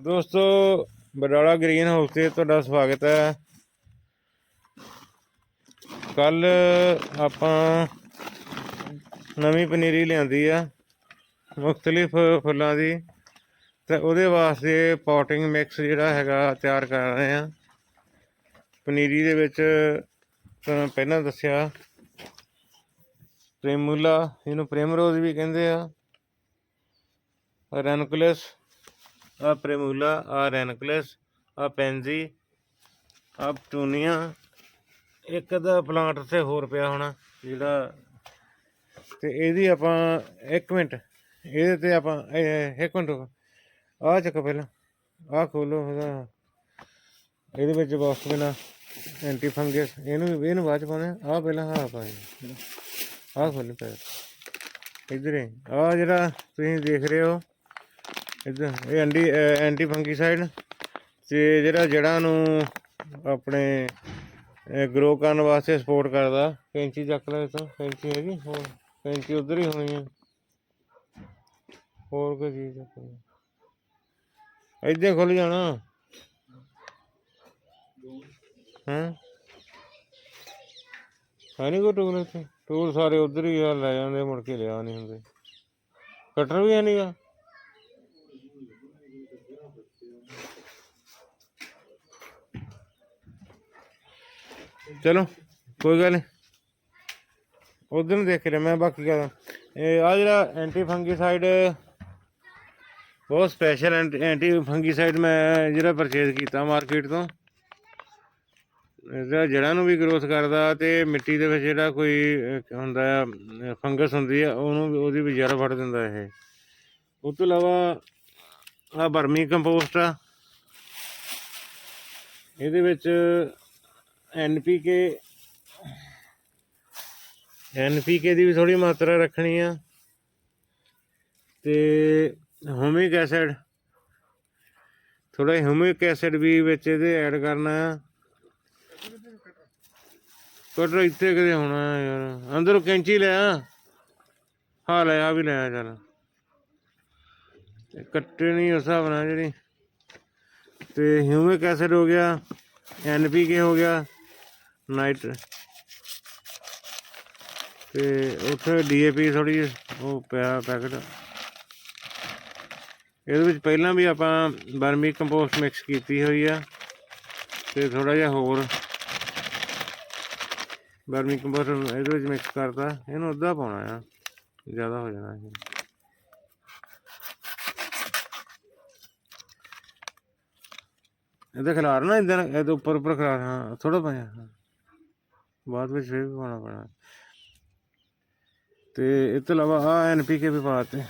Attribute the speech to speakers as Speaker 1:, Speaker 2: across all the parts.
Speaker 1: ਦੋਸਤੋ, Badala green house ਤੇ ਤੁਹਾਡਾ ਸਵਾਗਤ ਹੈ। ਕੱਲ ਆਪਾਂ ਨਵੀਂ ਪਨੀਰੀ ਲਿਆਂਦੀ ਆ, ਮੁxtਲਿਫ ਫੁੱਲਾਂ ਦੀ। ਤੇ ਉਹਦੇ ਵਾਸਤੇ ਪੋਟਿੰਗ ਮਿਕਸ ਜਿਹੜਾ ਹੈਗਾ ਤਿਆਰ ਕਰ ਰਹੇ ਆ। ਪਨੀਰੀ ਦੇ ਵਿੱਚ ਤੁਹਾਨੂੰ ਪਹਿਲਾਂ ਦੱਸਿਆ, ਪ੍ਰੇਮੂਲਾ, ਇਹਨੂੰ ਪ੍ਰੇਮਰੋਜ਼ ਵੀ ਕਹਿੰਦੇ ਆ। ਰੈਨਕੁਲਸ ਆ ਪ੍ਰੇਮੂਲਾ ਆ ਰੈਨਕਲਸ ਆ ਪੈਂਜ਼ੀ ਆ ਪਟੂਨੀਆ। ਇੱਕ ਦਾ ਪਲਾਂਟ ਤੇ ਹੋਰ ਪਿਆ ਹੋਣਾ ਜਿਹੜਾ ਤੇ ਇਹਦੀ ਆਪਾਂ 1 ਮਿੰਟ ਇਹਦੇ ਤੇ ਆਪਾਂ 1 ਮਿੰਟ ਆ ਚੱਕ ਪਹਿਲਾਂ ਆ ਖੋਲੋ ਉਹਦਾ ਇਹਦੇ ਵਿੱਚ ਬਾਕਸ ਬਿਨਾ ਐਂਟੀ ਫੰਗਸ ਇਹਨੂੰ ਇਹਨੂੰ ਬਾਅਦ ਚ ਪਾਉਣੇ ਆ ਪਹਿਲਾਂ ਆ ਪਾਏ ਆ ਖੋਲ ਪੈ ਇਧਰ ਆ ਜਿਹੜਾ ਤੁਸੀਂ ਦੇਖ ਰਹੇ ਹੋ ਇਧਰ, ਇਹ ਐਂਟੀ ਐਂਟੀ ਫੰਗੀਸਾਈਡ ਤੇ ਜਿਹੜਾ ਜੜਾਂ ਨੂੰ ਆਪਣੇ ਗਰੋ ਕਰਨ ਵਾਸਤੇ ਸਪੋਰਟ ਕਰਦਾ। ਕੈਂਚੀ ਚੱਕ ਲੈ ਤਾਂ ਕੈਂਚੀ ਹੈਗੀ, ਹੋਰ ਕੈਂਚੀ ਉਧਰ ਹੀ ਹੋਣੀ ਹੈ ਹੋਰ ਕੋਈ ਚੀਜ਼ ਚੱਕ ਲੈ। ਖੁੱਲ ਜਾਣਾ। ਹਾਂ? ਹੈ ਨਹੀਂ ਕੋਈ ਟੂਲ ਇੱਥੇ? ਟੂਲ ਸਾਰੇ ਉਧਰ ਹੀ ਆ, ਲੈ ਜਾਂਦੇ, ਮੁੜ ਕੇ ਲਿਆ ਨਹੀਂ ਹੁੰਦੇ। ਕਟਰ ਵੀ ਹੈ ਨਹੀਂਗਾ ਚਲੋ, ਕੋਈ ਗੱਲ ਨਹੀਂ ਉਧਰ ਨੂੰ ਦੇਖ ਰਿਹਾ ਮੈਂ ਬਾਕੀ ਕਹਦਾ ਇਹ ਆ ਜਿਹੜਾ ਐਂਟੀ ਫੰਗੀਸਾਈਡ ਬਹੁਤ ਸਪੈਸ਼ਲ ਐਂਟੀ ਫੰਗੀਸਾਈਡ ਮੈਂ ਜਿਹੜਾ ਪਰਚੇਜ਼ ਕੀਤਾ ਮਾਰਕੀਟ ਤੋਂ। ਇਹਦਾ ਜੜ੍ਹਾਂ ਨੂੰ ਵੀ ਗਰੋਥ ਕਰਦਾ ਤੇ ਮਿੱਟੀ ਦੇ ਵਿੱਚ ਜਿਹੜਾ ਕੋਈ ਹੁੰਦਾ ਆ ਫੰਗਸ ਹੁੰਦੀ ਆ, ਉਹਨੂੰ ਉਹਦੀ ਵੀ ਜੜ ਫੜ ਦਿੰਦਾ ਇਹ। ਉਸ ਤੋਂ ਇਲਾਵਾ ਆ ਬਰਮੀ ਕੰਪੋਸਟ ਆ। ਇਹਦੇ ਵਿੱਚ ਐਨਪੀਕੇ ਐਨਪੀਕੇ ਦੀ ਵੀ ਥੋੜੀ ਮਾਤਰਾ ਰੱਖਣੀ ਆ। ਤੇ ਹਿਊਮਿਕ ਐਸਿਡ ਥੋੜਾ ਹਿਊਮਿਕ ਐਸਿਡ ਵੀ ਵਿੱਚ ਇਹਦੇ ਐਡ ਕਰਨਾ ਆ। ਕਟਰ ਇੱਥੇ ਕਿਤੇ ਹੋਣਾ ਯਾਰ। ਅੰਦਰੋਂ ਕੈਂਚੀ ਲੈ ਆ। ਹਾਂ ਲੈ ਆ ਵੀ ਲੈ ਆ ਚੱਲ। ਕੱਟਣੀ ਉਸ ਹਿਸਾਬ ਨਾਲ ਜਿਹੜੀ। ਤੇ ਹਿਊਮਿਕ ਐਸਿਡ ਹੋ ਗਿਆ, ਐਨਪੀਕੇ ਹੋ ਗਿਆ। ਨਾਈਟ ਤੇ। ਉੱਥੇ ਡੀਏਪੀ ਥੋੜੀ ਉਹ ਪਿਆ ਪੈਕਟ। ਇਹਦੇ ਵਿੱਚ ਪਹਿਲਾਂ ਵੀ ਆਪਾਂ ਬਰਮੀ ਕੰਪੋਸਟ ਮਿਕਸ ਕੀਤੀ ਹੋਈ ਆ। ਤੇ ਥੋੜਾ ਜਿਹਾ ਹੋਰ ਬਰਮੀ ਕੰਪੋਸਟ ਇਹਦੇ ਵਿੱਚ ਮਿਕਸ ਕਰਤਾ। ਇਹਨੂੰ ਅੱਧਾ ਪਾਉਣਾ ਆ। ਜ਼ਿਆਦਾ ਹੋ ਜਾਣਾ ਇਹ। ਇਹਦੇ ਖਿਲਾਰ ਨਾ ਇਦਾਂ ਇਹਦੇ ਉੱਪਰ ਉੱਪਰ ਖਿਲਾਰ ਹਾਂ ਥੋੜਾ ਪਾਇਆ। ਬਾਅਦ ਵਿੱਚ ਫਿਰ ਵੀ ਪਾਉਣਾ ਪੈਣਾ। ਤੇ ਇਸ ਤੋਂ ਇਲਾਵਾ ਆ ਐਨਪੀਕੇ ਵੀ ਪਾਤੇ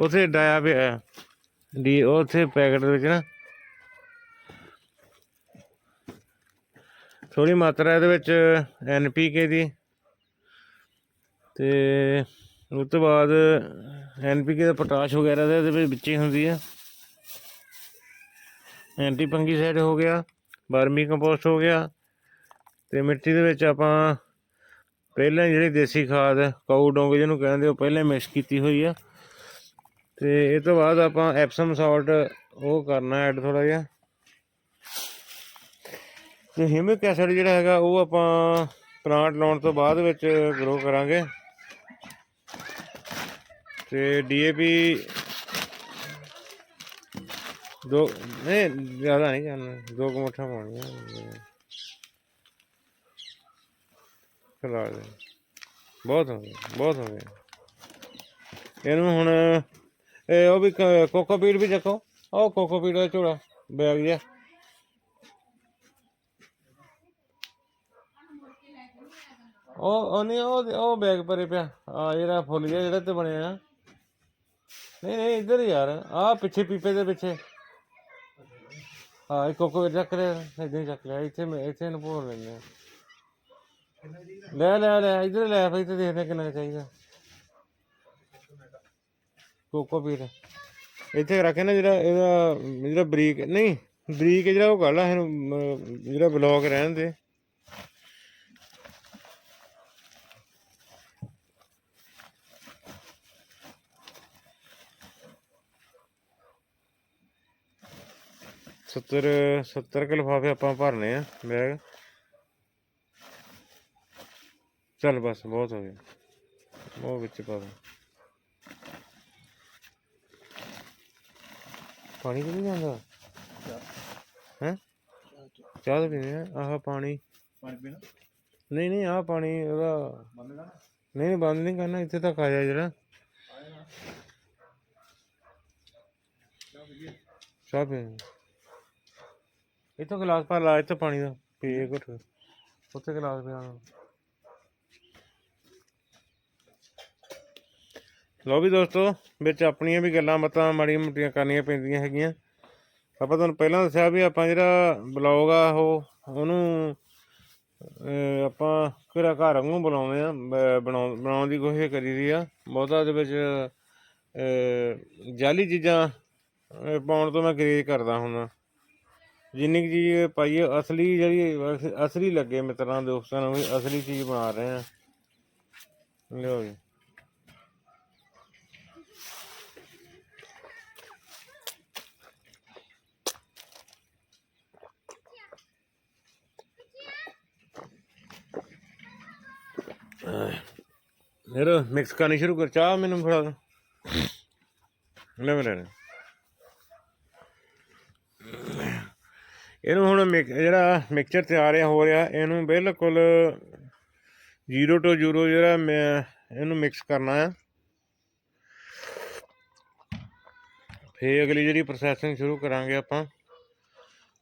Speaker 1: ਉਥੇ ਡਾਇਆ ਪਿਆ ਡੀ ਉਥੇ ਪੈਕਟ ਦੇ ਵਿੱਚ ਨਾ। ਥੋੜੀ ਮਾਤਰਾ ਇਹਦੇ ਵਿੱਚ ਐਨਪੀਕੇ ਦੀ। ਤੇ ਉਸ ਤੋਂ ਬਾਅਦ ਐਨਪੀਕੇ ਦਾ ਪੋਟਾਸ਼ ਵਗੈਰਾ ਦਾ ਇਹਦੇ ਵਿੱਚ ਹੀ ਹੁੰਦੀ ਆ। ਐਂਟੀ ਫੰਗੀਸਾਈਡ ਹੋ ਗਿਆ। ਬਰਮੀ ਕੰਪੋਸਟ ਹੋ ਗਿਆ। ਤੇ ਮਿੱਟੀ ਦੇ ਵਿੱਚ ਆਪਾਂ ਪਹਿਲਾਂ ਜਿਹੜੀ ਦੇਸੀ ਖਾਦ, ਕਾਊ ਡੋਂਗ ਜਿਹਨੂੰ ਕਹਿੰਦੇ ਉਹ ਪਹਿਲਾਂ ਮਿਕਸ ਕੀਤੀ ਹੋਈ ਆ। ਤੇ ਇਹ ਤੋਂ ਬਾਅਦ ਆਪਾਂ ਐਪਸਮ ਸਾਲਟ ਉਹ ਕਰਨਾ ਐਡ ਥੋੜਾ ਜਿਹਾ। ਤੇ ਹਿਊਮਿਕ ਐਸਿਡ ਜਿਹੜਾ ਹੈਗਾ, ਉਹ ਆਪਾਂ ਪਲਾਂਟ ਲਾਉਣ ਤੋਂ ਬਾਅਦ ਵਿੱਚ ਗਰੋ ਕਰਾਂਗੇ। ਤੇ ਡੀਏਪੀ ਦੋ ਨਹੀਂ, ਜ਼ਿਆਦਾ ਨਹੀਂ ਕਰਨਾ, ਦੋ ਕੁ ਪਾਉਣੀਆਂ। ਖਲਾ ਦੇ। ਬਹੁਤ ਹੋ ਗਿਆ ਬਹੁਤ ਹੋ ਗਿਆ ਇਹਨੂੰ ਹੁਣ, ਇਹ ਉਹ ਵੀ ਕੋਕੋਪੀਟ ਵੀ ਚੱਕੋ। ਉਹ ਕੋਕੋਪੀਟ ਦਾ ਝੋਲਾ, ਬੈਗ ਜਿਹਾ। ਉਹ ਉਹ ਉਹ ਉਹ ਬੈਗ ਭਰੇ ਪਿਆ। ਆ ਜਿਹੜਾ ਫੁੱਲ ਜਿਹਾ ਜਿਹੜਾ ਤੇ ਬਣਿਆ ਨਹੀਂ ਨਹੀਂ, ਇੱਧਰ ਯਾਰ। ਆ ਪਿੱਛੇ ਪੀਪੇ ਦੇ ਪਿੱਛੇ। ਹਾਂ ਇਹ ਕੋਕੋ ਚੱਕ ਰਿਹਾ ਇਦਾਂ ਹੀ ਚੱਕ ਰਿਹਾ ਇੱਥੇ ਮੈਂ, ਇੱਥੇ ਨੂੰ ਭੋਰ ਲੈਂਦੇ ਆ। ਲੈ ਲੈ ਲੈ, ਇੱਧਰ ਲੈ ਫੇ ਤੇ ਦੇਖਦੇ ਕਿੰਨਾ ਕੁ ਚਾਹੀਦਾ। ਕੋਕੋ ਪੀਟ ਇੱਥੇ ਰੱਖੇ ਨਾ ਜਿਹੜਾ ਇਹਦਾ, ਜਿਹੜਾ ਬਰੀਕ, ਨਹੀਂ, ਬਰੀਕ ਜਿਹੜਾ ਉਹ ਕੱਢ ਲਾ, ਇਹਨੂੰ ਜਿਹੜਾ ਬਲੌਕ ਰਹਿਣ ਦੇ। 70 70 ਕੁ ਲਿਫਾਫੇ ਆਪਾਂ ਭਰਨੇ ਆ ਬੈਗ। ਚੱਲ ਬਸ ਬਹੁਤ ਹੋ ਗਿਆ ਉਹ ਵਿੱਚ ਪਾ ਦੇ ਪਾਣੀ ਕਿੱਥੇ ਜਾਂਦਾ ਹੈ ਚਾਹ ਤਾਂ ਪੀਂਦੇ ਆ ਆਹ ਪਾਣੀ
Speaker 2: ਪਾਣੀ ਪੀਣਾ
Speaker 1: ਨਹੀਂ ਨਹੀਂ ਆਹ ਪਾਣੀ ਉਹਦਾ
Speaker 2: ਬੰਦ ਕਰ
Speaker 1: ਨਹੀਂ ਨਹੀਂ ਬੰਦ ਨਹੀਂ ਕਰਨਾ ਇੱਥੇ ਤੱਕ ਆ ਜਾ ਜਿਹੜਾ ਚਾਹ ਪੀ ਇੱਥੋਂ ਗਲਾਸ ਭਰ ਲਾ ਇੱਥੇ ਪਾਣੀ ਦਾ ਪੀ ਘੁੱਟ ਉੱਥੇ ਗਲਾਸ ਪਿਆ ਲੋ ਵੀ ਦੋਸਤੋ ਵਿੱਚ ਆਪਣੀਆਂ ਵੀ ਗੱਲਾਂ ਬਾਤਾਂ ਮਾੜੀਆਂ ਮੋਟੀਆਂ ਕਰਨੀਆਂ ਪੈਂਦੀਆਂ ਹੈਗੀਆਂ। ਆਪਾਂ ਤੁਹਾਨੂੰ ਪਹਿਲਾਂ ਦੱਸਿਆ ਵੀ ਆਪਾਂ ਜਿਹੜਾ ਬਲੌਗ ਆ ਉਹ ਉਹਨੂੰ ਆਪਾਂ ਘਰਾ ਘਰ ਵਾਂਗੂ ਬਣਾਉਂਦੇ ਆ ਬ- ਬਣਾਉਣ ਦੀ ਕੋਸ਼ਿਸ਼ ਕਰੀ ਦੀ ਆ। ਬਹੁਤਾ ਦੇ ਵਿੱਚ ਅਹ, ਜਾਲੀ ਚੀਜ਼ਾਂ ਪਾਉਣ ਤੋਂ ਮੈਂ ਗਰੇਜ ਕਰਦਾ ਹੁੰਦਾ ਜਿੰਨੀ ਕੁ ਚੀਜ਼ ਪਾਈਏ ਅਸਲੀ ਜਿਹੜੀ ਅਸ- ਅਸਲੀ ਲੱਗੇ ਮਿੱਤਰਾਂ ਦੋਸਤਾਂ ਨੂੰ ਵੀ ਅਸਲੀ ਚੀਜ਼ ਬਣਾ ਰਹੇ ਆ। ਲਿਓ ਜੀ। ਫਿਰ ਮਿਕਸ ਕਰਨੀ ਸ਼ੁਰੂ ਕਰ, ਚਾਹ ਮੈਨੂੰ ਫੜਾ ਦੇ। ਲੈ ਮੇਰੇ ਲੈ ਇਹਨੂੰ ਹੁਣ ਮਿਕ- ਜਿਹੜਾ ਮਿਕਸਚਰ ਤਿਆਰ ਆ, ਹੋ ਰਿਹਾ, ਇਹਨੂੰ ਬਿਲਕੁਲ 0 ਤੋਂ 0 ਜਿਹੜਾ ਮੈਂ ਇਹਨੂੰ ਮਿਕਸ ਕਰਨਾ ਆ। ਫੇਰ ਅਗਲੀ ਜਿਹੜੀ ਪ੍ਰੋਸੈਸਿੰਗ ਸ਼ੁਰੂ ਕਰਾਂਗੇ ਆਪਾਂ।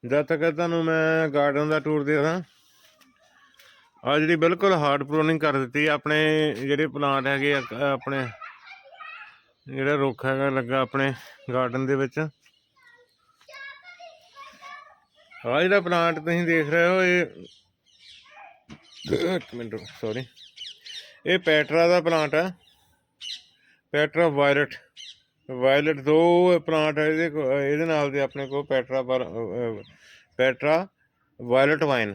Speaker 1: ਜਦ ਤੱਕ ਤੁਹਾਨੂੰ ਮੈਂ ਗਾਰਡਨ ਦਾ ਟੂਰ ਦੇ ਦਾਂ ਆ ਜਿਹੜੀ ਬਿਲਕੁਲ ਹਾਰਡ ਪ੍ਰੋਨਿੰਗ ਕਰ ਦਿੱਤੀ ਆਪਣੇ ਜਿਹੜੇ ਪਲਾਂਟ ਹੈਗੇ ਆ, ਆਪਣੇ ਜਿਹੜਾ ਰੁੱਖ ਹੈਗਾ ਲੱਗਾ ਆਪਣੇ ਗਾਰਡਨ ਦੇ ਵਿੱਚ। ਆ ਜਿਹੜਾ ਪਲਾਂਟ ਤੁਸੀਂ ਦੇਖ ਰਹੇ ਹੋ ਇਹ ਇੱਕ ਮਿੰਟ ਸੌਰੀ ਇਹ ਪੈਟਰਾ ਦਾ ਪਲਾਂਟ ਹੈ ਪੈਟਰਾ ਵਾਇਲਟ ਵਾਇਲਟ ਦੋ ਪਲਾਂਟ ਇਹਦੇ ਕੋ- ਇਹਦੇ ਨਾਲ ਦੇ ਆਪਣੇ ਕੋਲ ਪੈਟਰਾ ਪਰ ਪੈਟਰਾ ਵਾਇਲਟ ਵਾਈਨ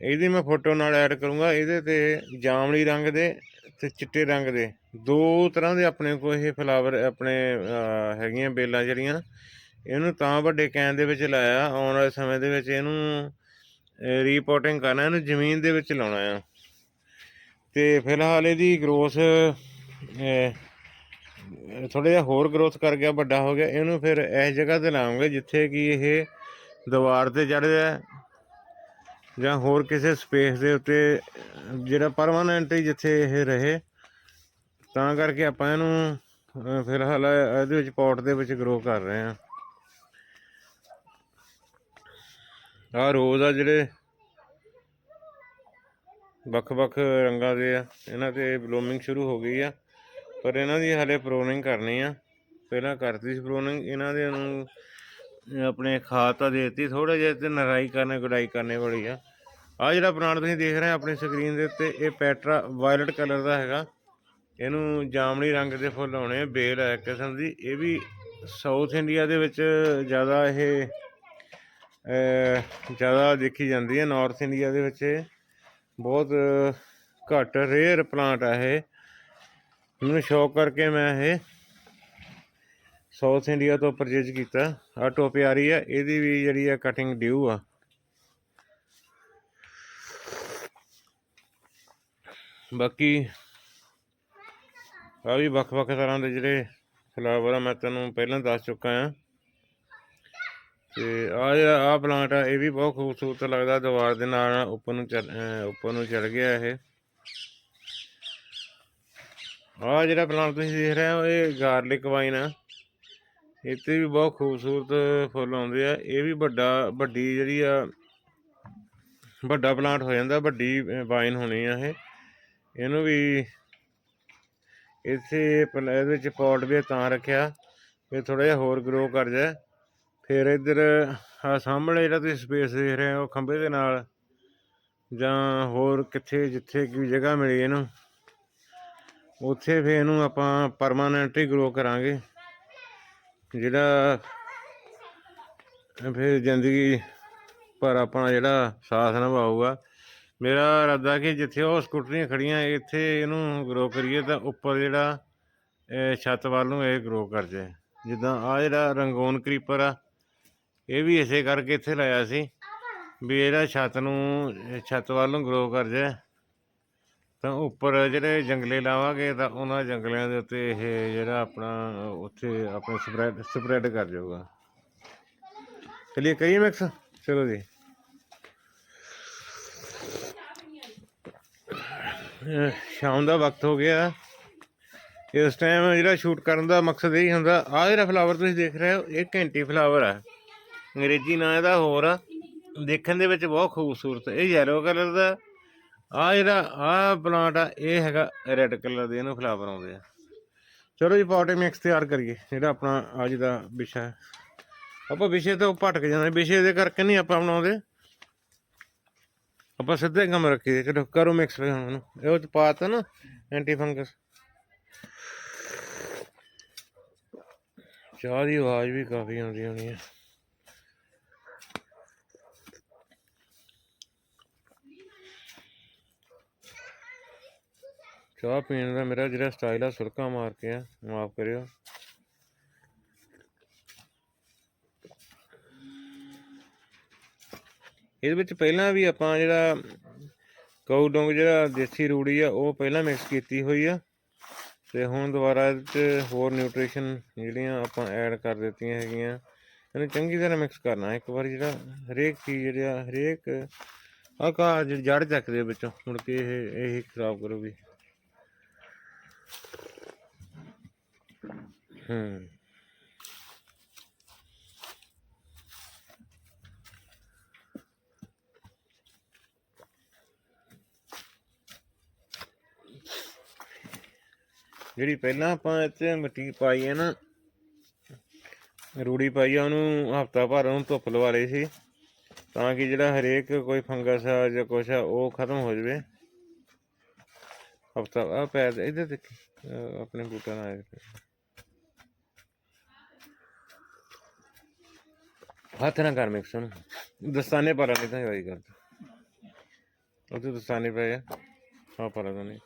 Speaker 1: ਇਹਦੀ ਮੈਂ ਫੋਟੋ ਨਾਲ ਐਡ ਕਰੂੰਗਾ, ਇਹਦੇ ਤੇ ਜਾਮਣੀ ਰੰਗ ਦੇ ਤੇ ਚਿੱਟੇ ਰੰਗ ਦੇ। ਦੋ ਤਰ੍ਹਾਂ ਦੇ ਆਪਣੇ ਕੋਲ ਇਹ ਫਲਾਵਰ ਆਪਣੇ ਹੈਗੀਆਂ ਬੇਲਾਂ ਜਿਹੜੀਆਂ। ਇਹਨੂੰ ਤਾਂ ਵੱਡੇ ਕੈਨ ਦੇ ਵਿੱਚ ਲਾਇਆ, ਆਉਣ ਵਾਲੇ ਸਮੇਂ ਦੇ ਵਿੱਚ ਇਹਨੂੰ ਰੀਪੋਰਟਿੰਗ ਕਰਨਾ, ਇਹਨੂੰ ਜ਼ਮੀਨ ਦੇ ਵਿੱਚ ਲਾਉਣਾ ਆ। ਤੇ ਫਿਲਹਾਲ ਇਹਦੀ ਗਰੋਥ ਥੋੜਾ ਜਿਹਾ ਹੋਰ ਗਰੋਥ ਕਰ ਗਿਆ, ਵੱਡਾ ਹੋ ਗਿਆ। ਇਹਨੂੰ ਫਿਰ ਇਸ ਜਗ੍ਹਾ ਤੇ ਲਾਉਂਗੇ ਜਿੱਥੇ ਕਿ ਇਹ ਦੀਵਾਰ ਤੇ ਚੜ ਜਾਂ ਹੋਰ ਕਿਸੇ ਸਪੇਸ ਦੇ ਉੱਤੇ ਜਿਹੜਾ ਪਰਮਾਨੈਂਟ ਜਿੱਥੇ ਇਹ ਰਹੇ ਤਾਂ ਕਰਕੇ ਆਪਾਂ ਇਹਨੂੰ ਅਹ, ਫਿਲਹਾਲ ਇਹਦੇ ਵਿੱਚ ਪੌਟ ਦੇ ਵਿੱਚ ਗਰੋ ਕਰ ਰਹੇ ਹਾਂ। ਆਹ ਰੋਜ਼ ਆ ਜਿਹੜੇ ਵੱਖ-ਵੱਖ ਰੰਗਾਂ ਦੇ ਆ ਇਹਨਾਂ ਤੇ ਬਲੂਮਿੰਗ ਸ਼ੁਰੂ ਹੋ ਗਈ ਆ ਪਰ ਇਹਨਾਂ ਦੀ ਹਲੇ ਪ੍ਰੋਨਿੰਗ ਕਰਨੀ ਆ। ਪਹਿਲਾਂ ਕਰਤੀ ਸੀ ਪ੍ਰੋਨਿੰਗ ਇਹਨਾਂ ਦੇ ਨੂੰ ਆਪਣੇ ਖਾਦ ਤਾਂ ਦੇਤੀ ਦਿੱਤੀ ਥੋੜਾ ਜਿਹਾ ਤੇ ਨਰਾਈ ਕਰਨੇ ਗੁਡਾਈ ਕਰਨੇ ਵਾਲੀ ਆ। ਆ ਜਿਹੜਾ ਪਲਾਂਟ ਤੁਸੀਂ ਦੇਖ ਰਹੇ ਆਪਣੀ ਸਕਰੀਨ ਦੇ ਉੱਤੇ, ਇਹ ਪੈਟਰਾ ਵਾਇਲਟ ਕਲਰ ਦਾ ਹੈਗਾ। ਇਹਨੂੰ ਜਾਮਣੀ ਰੰਗ ਦੇ ਫੁੱਲ ਆਉਣੇ ਆ, ਬੇਲ ਹੈ ਇੱਕ ਕਿਸਮ ਦੀ। ਇਹ ਵੀ ਸਾਊਥ ਇੰਡੀਆ ਦੇ ਵਿੱਚ ਜ਼ਿਆਦਾ ਇਹ ਜ਼ਿਆਦਾ ਦੇਖੀ ਜਾਂਦੀ ਹੈ ਨਾਰਥ ਇੰਡੀਆ ਦੇ ਵਿੱਚ ਬਹੁਤ ਘੱਟ ਰੇਅਰ ਪਲਾਂਟ ਆ ਇਹ। ਮੈਨੂੰ ਸ਼ੌਕ ਕਰਕੇ ਮੈਂ ਇਹ ਸਾਊਥ ਇੰਡੀਆ ਤੋਂ ਪਰਚੇਜ ਕੀਤਾ। ਆ ਟੋਪਿਆਰੀ ਆ, ਇਹਦੀ ਵੀ ਜਿਹੜੀ ਆ ਕਟਿੰਗ ਡਿਊ ਆ। ਬਾਕੀ ਆ ਵੀ ਵੱਖ-ਵੱਖ ਤਰ੍ਹਾਂ ਦੇ ਜਿਹੜੇ ਫਲਾਵਰ ਆ, ਮੈਂ ਤੁਹਾਨੂੰ ਪਹਿਲਾਂ ਦੱਸ ਚੁੱਕਾ ਆ ਤੇ ਆ ਜਿਹੜਾ ਆ ਪਲਾਂਟ ਆ, ਇਹ ਵੀ ਬਹੁਤ ਖੂਬਸੂਰਤ ਲੱਗਦਾ, ਦੀਵਾਰ ਦੇ ਨਾਲ ਉੱਪਰ ਨੂੰ ਚੜ੍ਹ- ਉੱਪਰ ਨੂੰ ਚੜ ਗਿਆ ਇਹ। ਆ ਜਿਹੜਾ ਪਲਾਂਟ ਤੁਸੀਂ ਦੇਖ ਰਹੇ ਹੋ, ਇਹ ਗਾਰਲਿਕ ਵਾਈਨ ਆ। ਇੱਥੇ ਵੀ ਬਹੁਤ ਖੂਬਸੂਰਤ ਫੁੱਲ ਆਉਂਦੇ ਆ। ਇਹ ਵੀ ਵੱਡਾ, ਵੱਡੀ ਜਿਹੜੀ ਆ, ਵੱਡਾ ਪਲਾਂਟ ਹੋ ਜਾਂਦਾ, ਵੱਡੀ ਵਾਈਨ ਹੋਣੀ ਆ ਇਹ। ਇਹਨੂੰ ਵੀ ਇੱਥੇ ਪਲ- ਇਹਦੇ ਵਿੱਚ ਪੌਟ ਵੀ ਤਾਂ ਰੱਖਿਆ, ਵੀ ਥੋੜਾ ਜਿਹਾ ਹੋਰ ਗਰੋ ਕਰ ਜਾਏ। ਫਿਰ ਇੱਧਰ ਆ ਸਾਹਮਣੇ ਜਿਹੜਾ ਤੁਸੀਂ ਸਪੇਸ ਦੇਖ ਰਹੇ ਹੋ ਖੰਭੇ ਦੇ ਨਾਲ, ਜਾਂ ਹੋਰ ਕਿੱਥੇ ਜਿੱਥੇ ਕੀ ਜਗ੍ਹਾ ਮਿਲੀ ਇਹਨੂੰ, ਉੱਥੇ ਫਿਰ ਇਹਨੂੰ ਆਪਾਂ ਪਰਮਾਨੈਂਟਲੀ ਗਰੋ ਕਰਾਂਗੇ। ਜਿਹੜਾ ਫਿਰ ਜ਼ਿੰਦਗੀ ਪਰ ਆਪਣਾ ਜਿਹੜਾ ਸਾਥ ਨਿਭਾਊਗਾ। ਮੇਰਾ ਇਰਾਦਾ ਕਿ ਜਿੱਥੇ ਉਹ ਸਕੂਟਰੀਆਂ ਖੜੀਆਂ ਇੱਥੇ ਇਹਨੂੰ ਗਰੋ ਕਰੀਏ ਤਾਂ ਉੱਪਰ ਜਿਹੜਾ ਛੱਤ ਵੱਲ ਨੂੰ ਇਹ ਗਰੋ ਕਰ ਜਾਏ। ਜਿੱਦਾਂ ਆ ਜਿਹੜਾ ਰੰਗੋਨ ਕਰੀਪਰ ਆ, ਇਹ ਵੀ ਇਸੇ ਕਰਕੇ ਇੱਥੇ ਲਾਇਆ ਸੀ ਵੀ ਇਹਦਾ ਛੱਤ ਨੂੰ, ਛੱਤ ਵੱਲ ਨੂੰ ਗਰੋ ਕਰ ਜਾਏ। ਤਾਂ ਉੱਪਰ ਜਿਹੜੇ ਜੰਗਲੇ ਲਾਵਾਂਗੇ ਤਾਂ ਉਹਨਾਂ ਜੰਗਲਿਆਂ ਦੇ ਉੱਤੇ ਇਹ ਜਿਹੜਾ ਆਪਣਾ, ਉੱਥੇ ਆਪਣਾ ਸਪਰੈਡ ਸਪਰੈਡ ਕਰ ਜਾਊਗਾ। ਚਲਿਏ ਕਰੀਏ ਮਿਕਸ ਚਲੋ ਜੀ। ਸ਼ਾਮ ਦਾ ਵਕਤ ਹੋ ਗਿਆ। ਇਸ ਟਾਈਮ ਜਿਹੜਾ ਸ਼ੂਟ ਕਰਨ ਦਾ ਮਕਸਦ ਇਹ ਹੁੰਦਾ, ਆਹ ਜਿਹੜਾ ਫਲਾਵਰ ਤੁਸੀਂ ਦੇਖ ਰਹੇ ਹੋ, ਇਹ ਘੰਟੀ ਫਲਾਵਰ ਆ। ਅੰਗਰੇਜ਼ੀ ਨਾਂ ਇਹਦਾ ਹੋਰ ਆ। ਦੇਖਣ ਦੇ ਵਿੱਚ ਬਹੁਤ ਖੂਬਸੂਰਤ ਇਹ ਯੈਲੋ ਕਲਰ ਦਾ। ਆ ਜਿਹੜਾ ਆ ਪਲਾਂਟ ਆ, ਇਹ ਹੈਗਾ ਰੈੱਡ ਕਲਰ ਦੇ, ਇਹਨੂੰ ਫਲਾਵਰ ਆਉਂਦੇ ਆ। ਚਲੋ ਜੀ ਪੌਟੇ ਮਿਕਸ ਤਿਆਰ ਕਰੀਏ, ਜਿਹੜਾ ਆਪਣਾ ਅੱਜ ਦਾ ਵਿਸ਼ਾ ਆਪਾਂ ਵਿਸ਼ੇ ਤੋਂ ਭਟਕ ਜਾਂਦੇ ਵਿਸ਼ੇ ਦੇ ਕਰਕੇ ਨਹੀਂ ਆਪਾਂ ਬਣਾਉਂਦੇ। ਆਪਾਂ ਸਿੱਧੇ ਕੰਮ ਰੱਖੀਏ ਚਲੋ ਕਰੋ ਮਿਕਸ ਫਿਰ ਹੁਣ ਇਹਨੂੰ। ਇਹ ਚ ਪਾਤਾ ਨਾ ਐਂਟੀ ਫੰਗਸ ਚਾਹ ਦੀ ਆਵਾਜ਼ ਵੀ ਕਾਫੀ ਆਉਂਦੀ ਹੋਣੀ ਹੈ ਚਾਹ ਪੀਣ ਦਾ ਮੇਰਾ ਜਿਹੜਾ ਸਟਾਈਲ ਆ ਸੁਰਕਾ ਮਾਰ ਕੇ ਆ, ਮਾਫ ਕਰਿਓ। ਇਹਦੇ ਵਿੱਚ ਪਹਿਲਾਂ ਵੀ ਆਪਾਂ ਜਿਹੜਾ ਕਊ ਡੋਂਗ ਜਿਹੜਾ ਦੇਸੀ ਰੂੜੀ ਆ, ਉਹ ਪਹਿਲਾਂ ਮਿਕਸ ਕੀਤੀ ਹੋਈ ਆ। ਤੇ ਹੁਣ ਦੁਬਾਰਾ ਇਹਦੇ 'ਚ ਹੋਰ ਨਿਊਟ੍ਰੀਸ਼ਨ ਜਿਹੜੀਆਂ ਆਪਾਂ ਐਡ ਕਰ ਦਿੱਤੀਆਂ ਹੈਗੀਆਂ, ਇਹਨੂੰ ਚੰਗੀ ਤਰ੍ਹਾਂ ਮਿਕਸ ਕਰਨਾ। ਇੱਕ ਵਾਰ ਜਿਹੜਾ ਹਰੇਕ ਚੀਜ਼ ਜਿਹੜਾ ਹਰੇਕ ਆਹ ਕਾ ਜੜ ਚੱਕਦੇ ਵਿੱਚੋਂ, ਮੁੜ ਕੇ ਇਹ ਇਹ ਖਰਾਬ ਕਰੂਗੀ। ਹੂੰ। ਜਿਹੜੀ ਪਹਿਲਾਂ ਆਪਾਂ ਇੱਥੇ ਮਿੱਟੀ ਪਾਈ ਹੈ ਨਾ, ਰੂੜੀ ਪਾਈ ਆ, ਉਹਨੂੰ ਹਫਤਾ ਭਰ ਉਹਨੂੰ ਧੁੱਪ ਲਵਾ ਲਈ ਸੀ, ਤਾਂ ਕਿ ਜਿਹੜਾ ਹਰੇਕ ਕੋਈ ਫੰਗਸ ਆ ਜਾਂ ਕੁਛ ਆ, ਉਹ ਖਤਮ ਹੋ ਜਾਵੇ। ਹਫਤਾ ਆ ਪੈਰ ਇਹਦੇ ਦੇਖੀ ਆਪਣੇ ਬੂਟਾ ਨਾਲ ਹੱਥ ਨਾਲ ਕਰ ਮਿਕਸ ਨੂੰ ਦਸਤਾਨੇ ਪਾ ਨਹੀਂ ਤਾਂ ਵਾਈ ਕਰਦਾ ਉਹ ਤੇ ਦਸਤਾਨੇ ਪਏ ਆ ਹਾਂ ਪਾ ਨਹੀਂ